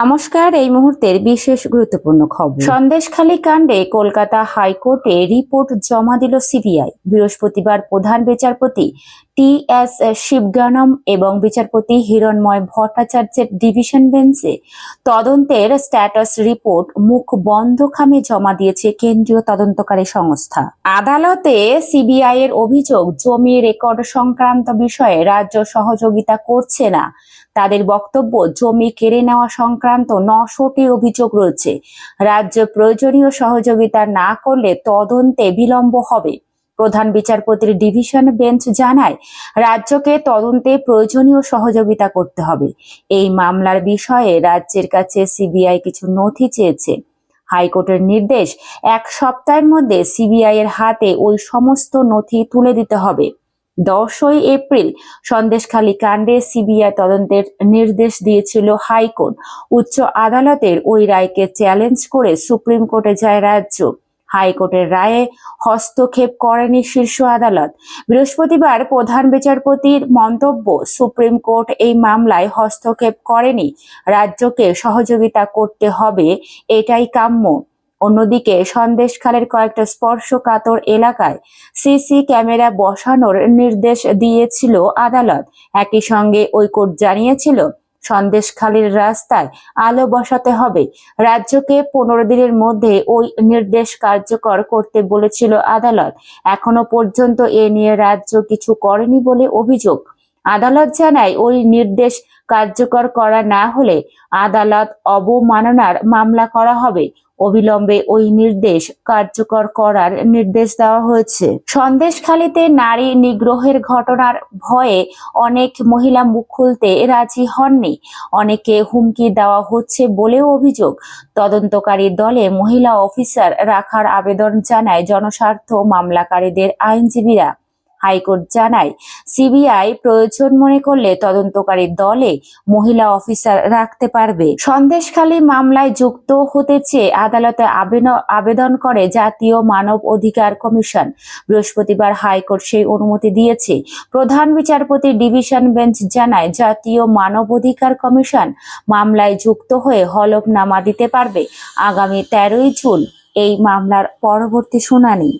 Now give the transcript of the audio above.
নমস্কার, এই মুহূর্তের বিশেষ গুরুত্বপূর্ণ খবর। সন্দেশখালী কাণ্ডে কলকাতা হাইকোর্টে রিপোর্ট জমা দিল সিবিআই। বৃহস্পতিবার প্রধান বিচারপতি টি এস শিবগানম এবং বিচারপতি হিরণময় ভট্টাচার্যের ডিভিশন বেঞ্চে তদন্তের স্ট্যাটাস রিপোর্ট মুখ বন্ধ খামে জমা দিয়েছে কেন্দ্রীয় তদন্তকারী সংস্থা। আদালতে সিবিআই এর অভিযোগ, জমি রেকর্ড সংক্রান্ত বিষয়ে রাজ্য সহযোগিতা করছে না। তাদের বক্তব্য, জমি কেড়ে নেওয়া সংক্রান্ত নশোটি অভিযোগ রয়েছে। রাজ্য প্রয়োজনীয় সহযোগিতা না করলে তদন্তে বিলম্ব হবে। প্রধান বিচারপতির ডিভিশন বেঞ্চ জানায়, রাজ্যকে তদন্তে প্রয়োজনীয় সহযোগিতা করতে হবে। এই মামলার বিষয়ে রাজ্যের কাছে সিবিআই কিছু নথি চেয়েছে। হাইকোর্টের নির্দেশ, এক সপ্তাহের মধ্যে সিবিআই এর হাতে ওই সমস্ত নথি তুলে দিতে হবে। দশই এপ্রিল সন্দেশখালী কাণ্ডে সিবিআই তদন্তের নির্দেশ দিয়েছিল হাইকোর্ট। উচ্চ আদালতের ওই রায়কে চ্যালেঞ্জ করে সুপ্রিম কোর্টে যায় রাজ্য। হাইকোর্টের রায়ে হস্তক্ষেপ করেনি শীর্ষ আদালত। বৃহস্পতিবার প্রধান বিচারপতির মন্তব্য সুপ্রিম কোর্ট এই মামলায় হস্তক্ষেপ করেনি। রাজ্যকে সহযোগিতা করতে হবে, এটাই কাম্য। অন্যদিকে সন্দেশখালের কয়েকটা স্পর্শকাতর এলাকায় সিসি ক্যামেরা বসানোর নির্দেশ দিয়েছিল আদালত। একই সঙ্গে ওই কোর্ট জানিয়েছিল সন্দেশখালীর রাস্তায় আলো বসাতে হবে। রাজ্যকে পনেরো দিনের মধ্যে ওই নির্দেশ কার্যকর করতে বলেছিল আদালত। এখনও পর্যন্ত এ নিয়ে রাজ্য কিছু করেনি বলে অভিযোগ। আদালত জানায়, ওই নির্দেশ কার্যকর করা না হলে আদালত অবমাননার মামলা করা হবে। অবিলম্বে ওই নির্দেশ কার্যকর করার নির্দেশ দেওয়া হয়েছে। সন্দেশখালীতে নারী নিগ্রহের ঘটনার ভয়ে অনেক মহিলা মুখ খুলতে রাজি হননি। অনেকে হুমকি দেওয়া হচ্ছে বলেও অভিযোগ। তদন্তকারী দলে মহিলা অফিসার রাখার আবেদন জানায় জনস্বার্থ মামলাকারীদের আইনজীবীরা। হাইকোর্ট জানায়, সিবিআই প্রয়োজন মনে করলে তদন্তকারী দলে মহিলা অফিসার রাখতে পারবে। সন্দেশখালী মামলায় যুক্ত হতে চেয়ে আদালতে আবেদন করে জাতীয় মানব অধিকার কমিশন। বৃহস্পতিবার হাইকোর্ট সেই অনুমতি দিয়েছে। প্রধান বিচারপতি ডিভিশন বেঞ্চ জানায়, জাতীয় মানব অধিকার কমিশন মামলায় যুক্ত হয়ে হলফনামা দিতে পারবে। আগামী তেরোই জুন এই মামলার পরবর্তী শুনানি।